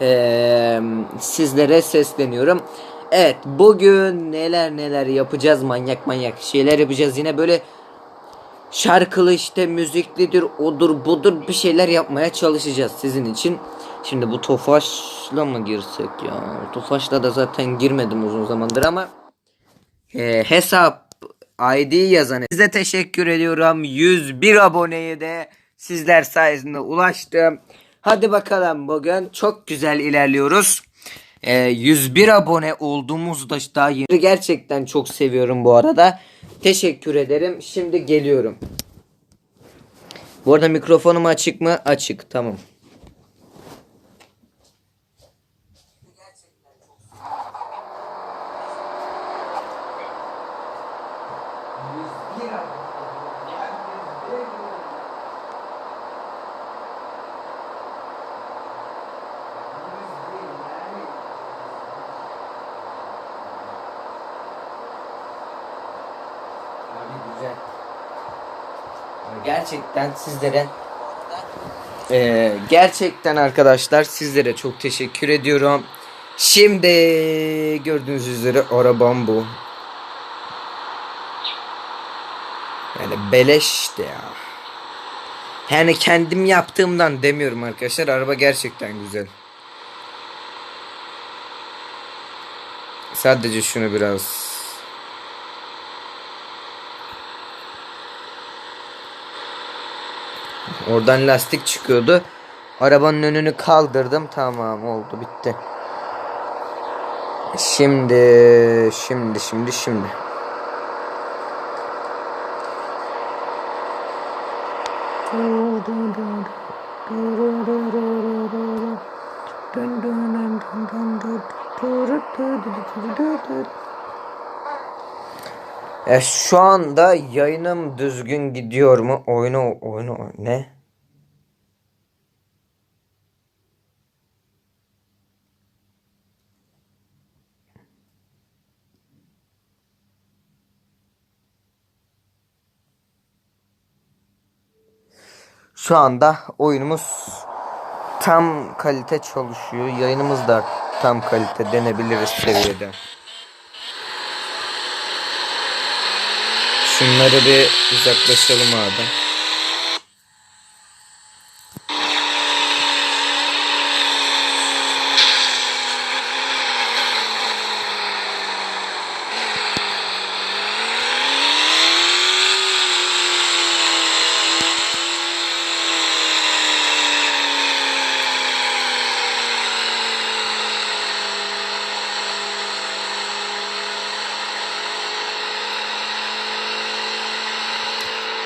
Ee, sizlere sesleniyorum. Evet bugün neler neler yapacağız manyak manyak şeyler yapacağız yine böyle şarkılı işte müziklidir odur budur bir şeyler yapmaya çalışacağız sizin için. Şimdi bu Tofaş'la mı girsek ya? Tofaş'la da zaten girmedim uzun zamandır ama e, hesap ID yazan size teşekkür ediyorum. 101 aboneye de sizler sayesinde ulaştım. Hadi bakalım bugün çok güzel ilerliyoruz. E, 101 abone olduğumuzda daha yeni. Gerçekten çok seviyorum bu arada. Teşekkür ederim. Şimdi geliyorum. Bu arada mikrofonum açık mı? Açık. Tamam. Abi Gerçekten sizlere Ee, gerçekten arkadaşlar sizlere çok teşekkür ediyorum. Şimdi gördüğünüz üzere arabam bu. Yani beleş işte ya. Yani kendim yaptığımdan demiyorum arkadaşlar. Araba gerçekten güzel. Sadece şunu biraz Oradan lastik çıkıyordu. Arabanın önünü kaldırdım. Tamam oldu bitti. Şimdi şimdi şimdi şimdi. Ya şu anda yayınım düzgün gidiyor mu? Oyunu oyunu ne? Şu anda oyunumuz tam kalite çalışıyor. Yayınımız da tam kalite denebiliriz seviyede. Şunları bir uzaklaşalım abi.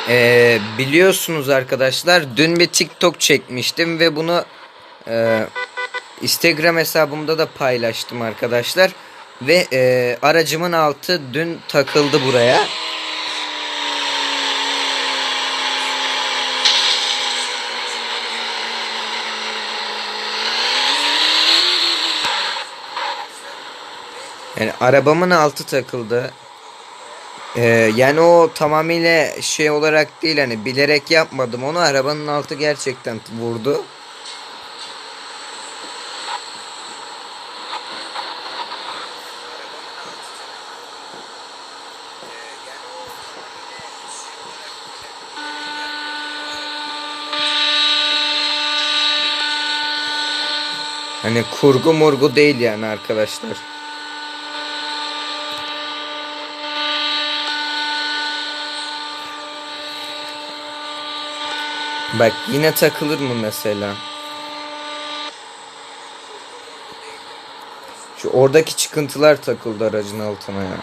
Ee, biliyorsunuz arkadaşlar dün bir TikTok çekmiştim ve bunu e, Instagram hesabımda da paylaştım arkadaşlar ve e, aracımın altı dün takıldı buraya. Yani arabamın altı takıldı. Ee, yani o tamamıyla şey olarak değil hani bilerek yapmadım onu arabanın altı gerçekten vurdu. Hani kurgu murgu değil yani arkadaşlar. Bak yine takılır mı mesela? Şu oradaki çıkıntılar takıldı aracın altına ya.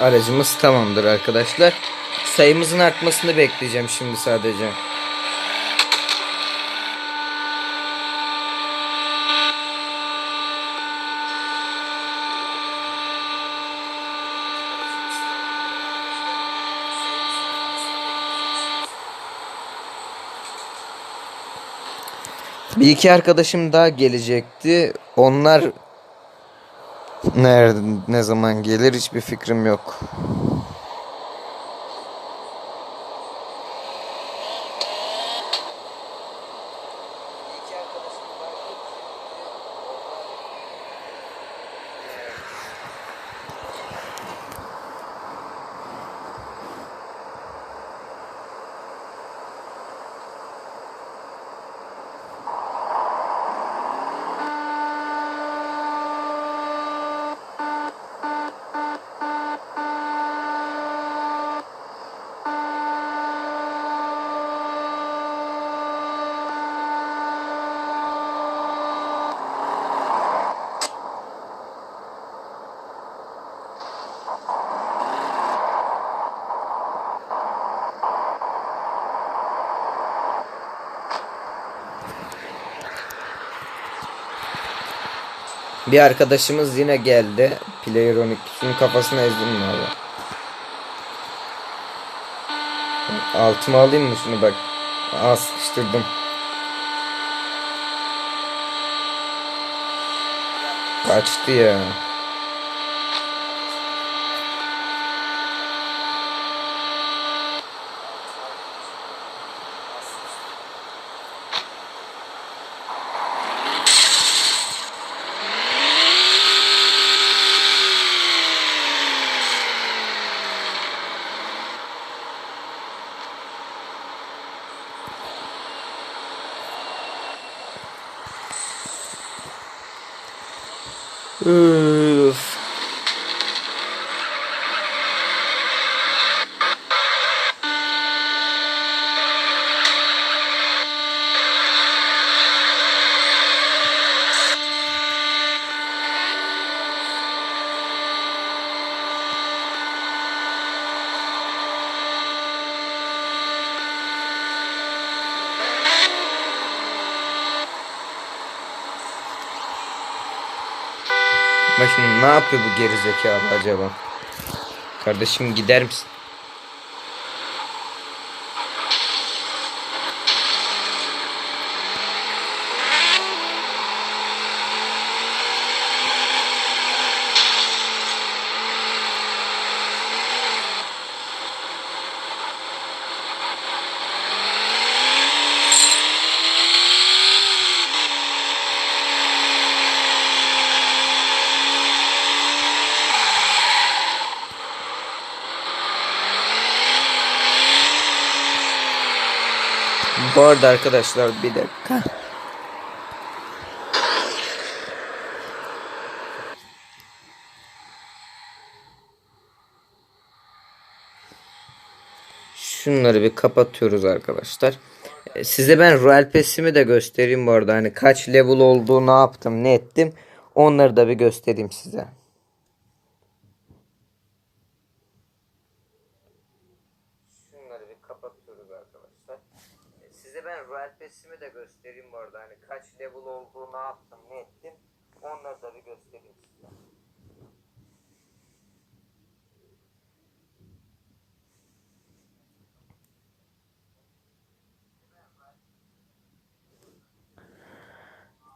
Aracımız tamamdır arkadaşlar. Sayımızın artmasını bekleyeceğim şimdi sadece. Bir iki arkadaşım daha gelecekti. Onlar nerede ne zaman gelir hiçbir fikrim yok. Bir arkadaşımız yine geldi. Playeronic. Şunun kafasına ezdim mi abi? Altıma alayım mı şunu bak. Aa sıkıştırdım. Kaçtı ya. 嗯。Yapıyor bu gerizekalı acaba? Kardeşim gider misin? Bu arada arkadaşlar bir dakika. Şunları bir kapatıyoruz arkadaşlar. E, Size ben Royal Pass'imi de göstereyim bu arada. Hani kaç level olduğu ne yaptım ne ettim. Onları da bir göstereyim size. Şunları bir kapatıyoruz arkadaşlar. Ben Royal Pass'imi de göstereyim bu arada. Hani kaç level olduğu ne yaptım ne ettim. Onları da bir göstereyim size.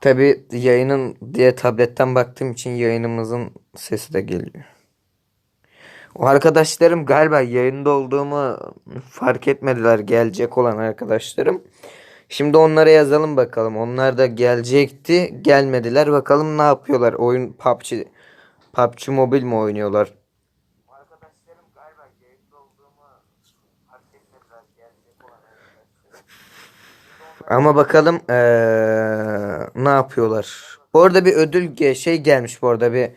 Tabi yayının diye tabletten baktığım için yayınımızın sesi de geliyor. Arkadaşlarım galiba yayında olduğumu fark etmediler gelecek olan arkadaşlarım. Şimdi onlara yazalım bakalım. Onlar da gelecekti. Gelmediler. Bakalım ne yapıyorlar. Oyun PUBG PUBG Mobile mi oynuyorlar? Arkadaşlarım galiba yayında olduğumu fark etmediler. Gelecek olan arkadaşlarım. Ama bakalım eee, ne yapıyorlar. Bu arada bir ödül şey gelmiş bu arada bir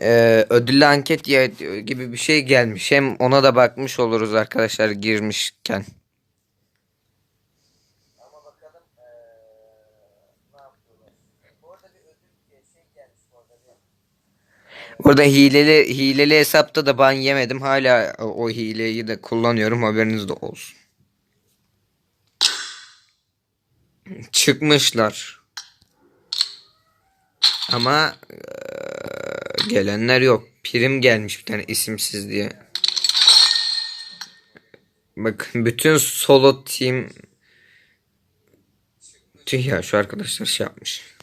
eee ödüllü anket gibi bir şey gelmiş. Hem ona da bakmış oluruz arkadaşlar girmişken. Ge- şey gelmiş bu arada bir Orada hileli hileli hesapta da ban yemedim. Hala o, hileyi de kullanıyorum. Haberiniz de olsun. Çıkmışlar. Ama eee, gelenler yok. Prim gelmiş bir tane isimsiz diye. Bakın bütün solo team Tüh ya şu arkadaşlar şey yapmış.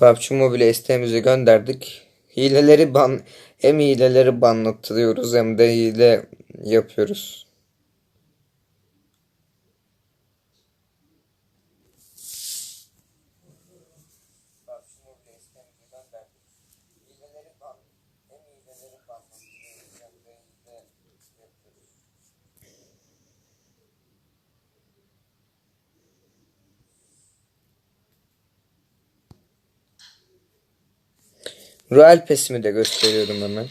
PUBG Mobile isteğimizi gönderdik. Hileleri ban hem hileleri banlattırıyoruz hem de hile yapıyoruz. Royal Pass'imi de gösteriyorum hemen.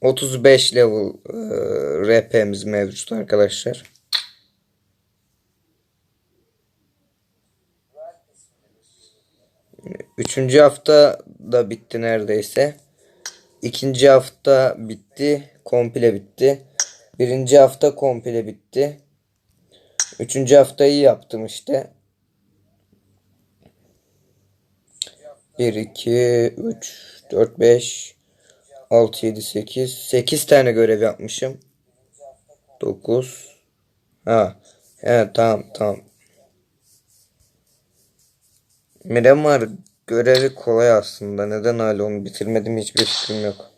Otuz beş level e, RP'miz mevcut arkadaşlar. Üçüncü hafta da bitti neredeyse. İkinci hafta bitti. Komple bitti. Birinci hafta komple bitti. Üçüncü haftayı yaptım işte. 1, 2, 3, 4, 5, 6, 7, 8. 8 tane görev yapmışım. 9. Ha. Evet tamam tamam. Miramar görevi kolay aslında. Neden hala onu bitirmedim hiçbir fikrim yok.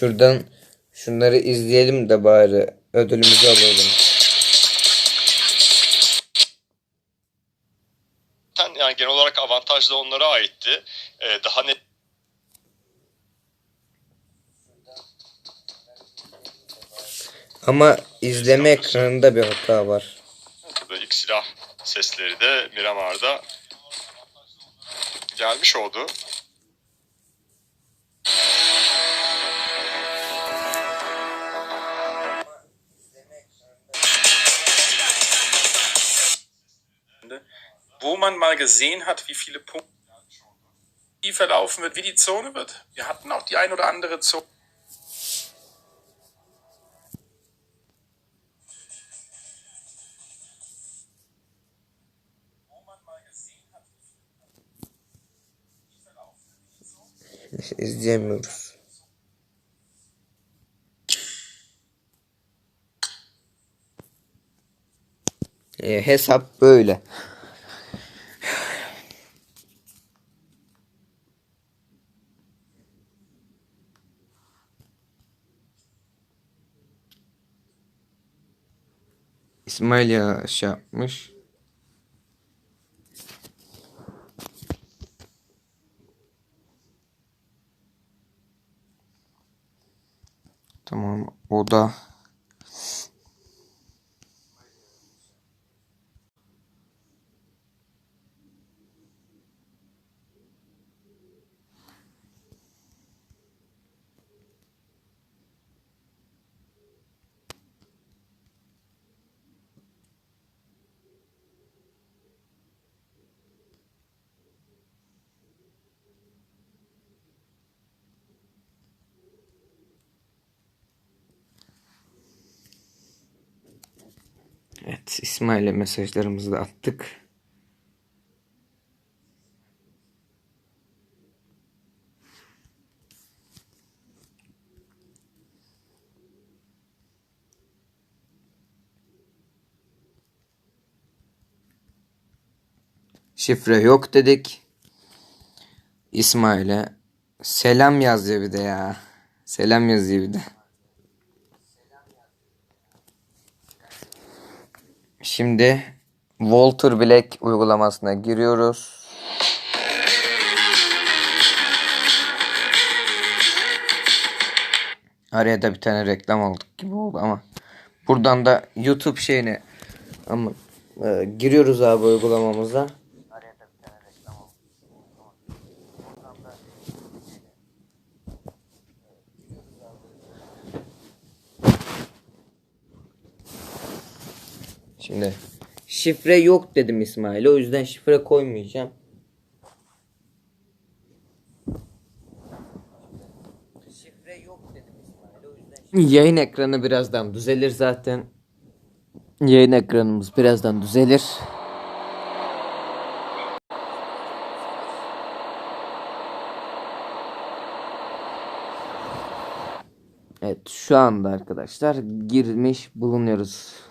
Şuradan şunları izleyelim de bari ödülümüzü alalım. yani genel olarak avantaj da onlara aitti. Ee, daha net Ama izleme ekranında bir hata var. ilk silah sesleri de Miramar'da gelmiş oldu. Man mal gesehen hat, wie viele Punkte wie verlaufen wird, wie die Zone wird. Wir hatten auch die ein oder andere Zone. E, hesap böyle. İsmail şey yapmış. Tamam o da Evet İsmail'e mesajlarımızı da attık. Şifre yok dedik. İsmail'e selam yazıyor bir de ya. Selam yazıyor bir de. Şimdi Walter Black uygulamasına giriyoruz. Araya da bir tane reklam aldık gibi oldu ama buradan da YouTube şeyine ama e, giriyoruz abi uygulamamıza. Şimdi şifre yok dedim İsmail'e o yüzden şifre koymayacağım. Yayın ekranı birazdan düzelir zaten. Yayın ekranımız birazdan düzelir. Evet şu anda arkadaşlar girmiş bulunuyoruz.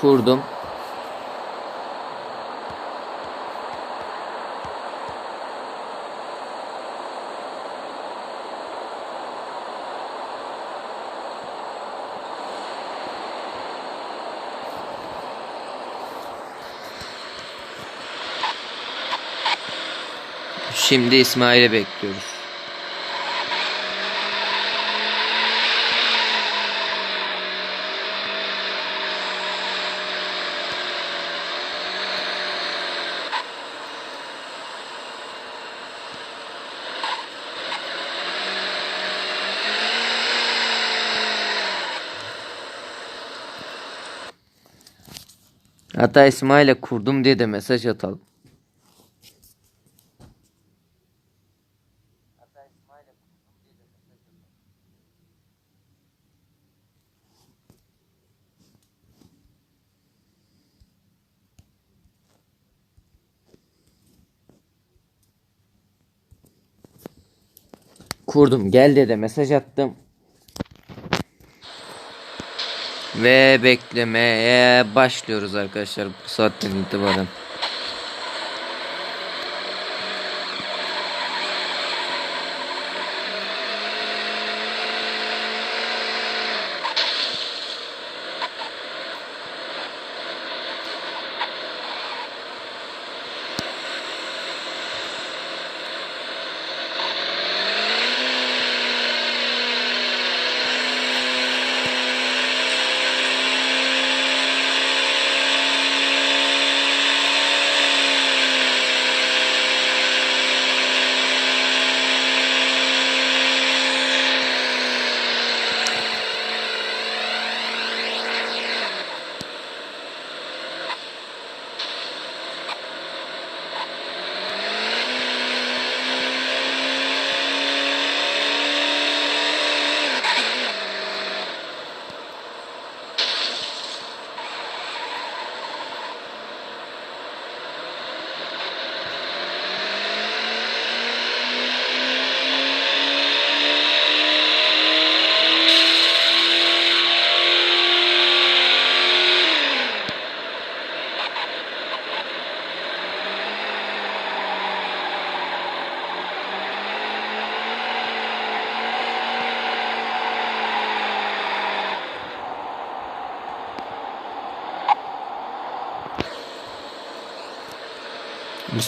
Kurdum. Şimdi İsmail'i bekliyoruz. Hatta İsmail'e kurdum diye de mesaj atalım. Kurdum gel de mesaj attım. Ve beklemeye başlıyoruz arkadaşlar bu saatten itibaren.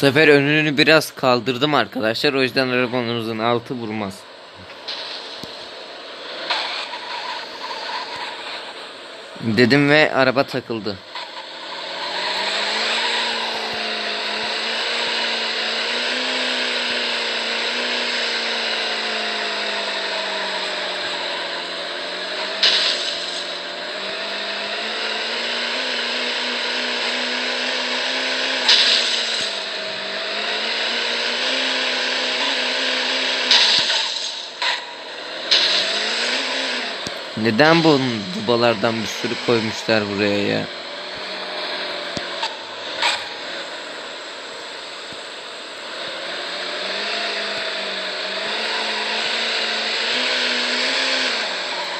Sefer önünü biraz kaldırdım arkadaşlar. O yüzden arabanızın altı vurmaz. Dedim ve araba takıldı. Neden bu dubalardan bir sürü koymuşlar buraya ya?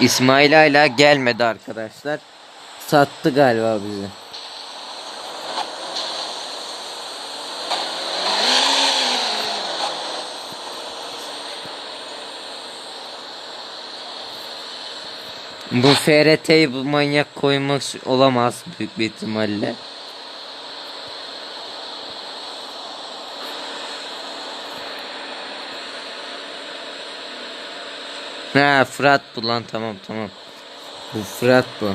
İsmail hala gelmedi arkadaşlar. Sattı galiba bizi. Bu FRT'yi bu manyak koymak olamaz büyük bir ihtimalle. Ha Fırat bu lan tamam tamam. Bu Fırat bu.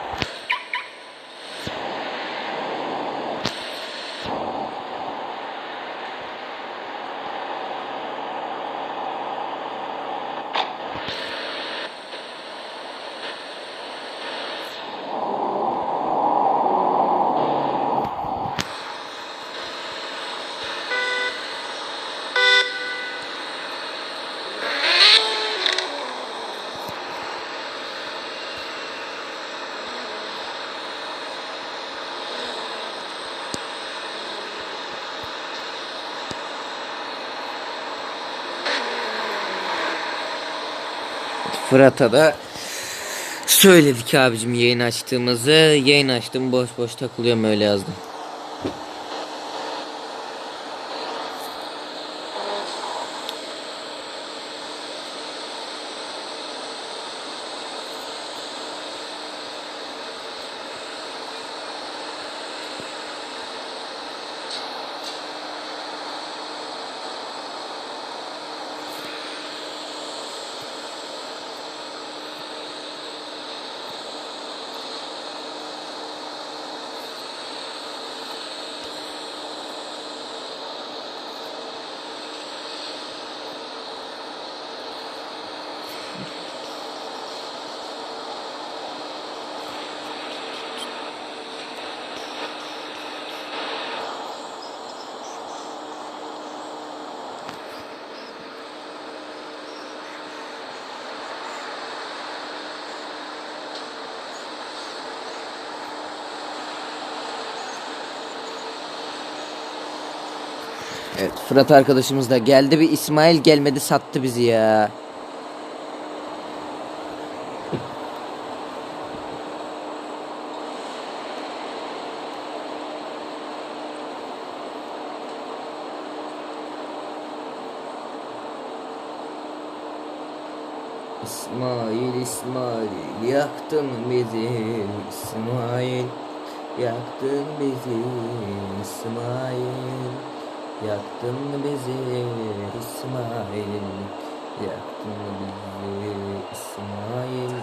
Fırat'a da söyledik abicim yayın açtığımızı. Yayın açtım boş boş takılıyorum öyle yazdım. Evet Fırat arkadaşımız da geldi bir İsmail gelmedi sattı bizi ya. İsmail İsmail yaktın bizi İsmail yaktın bizi İsmail yaktın bizi İsmail? Yaktın bizi İsmail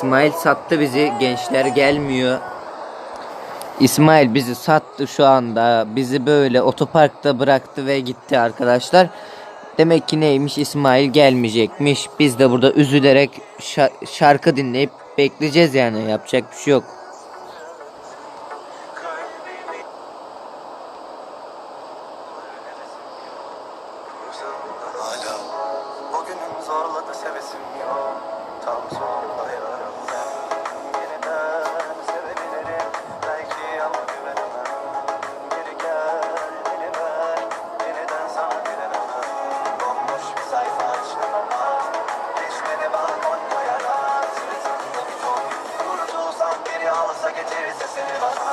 İsmail sattı bizi gençler gelmiyor. İsmail bizi sattı şu anda bizi böyle otoparkta bıraktı ve gitti arkadaşlar. Demek ki neymiş İsmail gelmeyecekmiş. Biz de burada üzülerek şa- şarkı dinleyip bekleyeceğiz yani yapacak bir şey yok geri alsa getirirse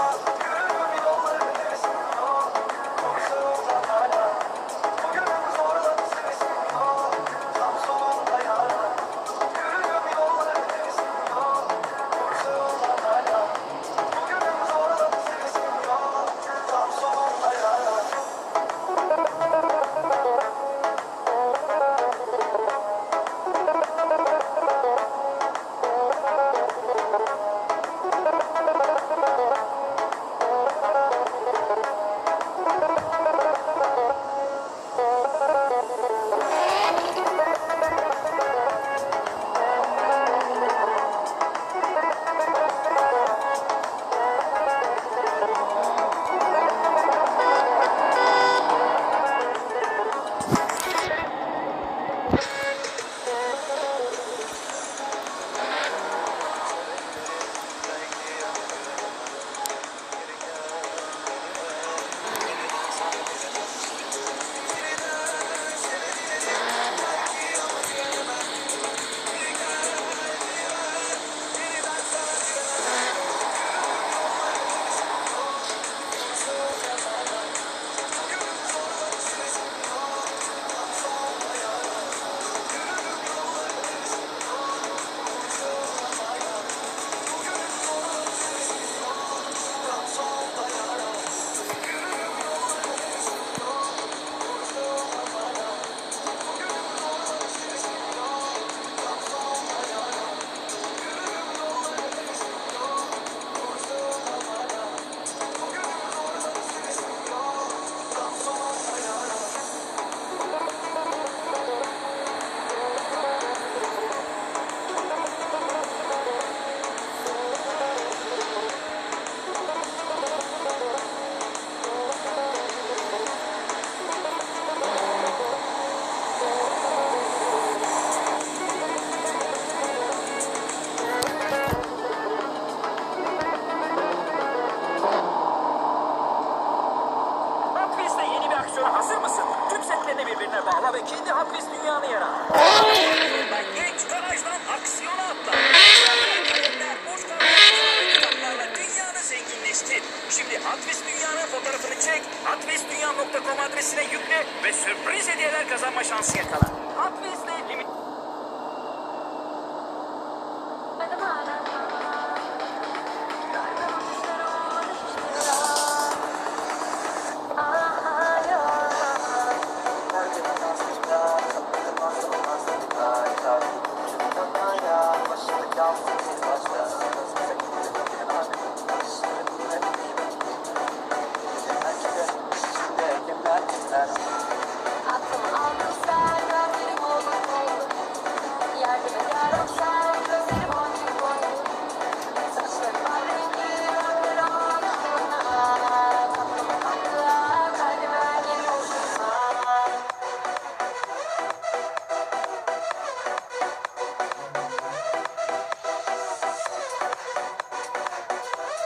obviously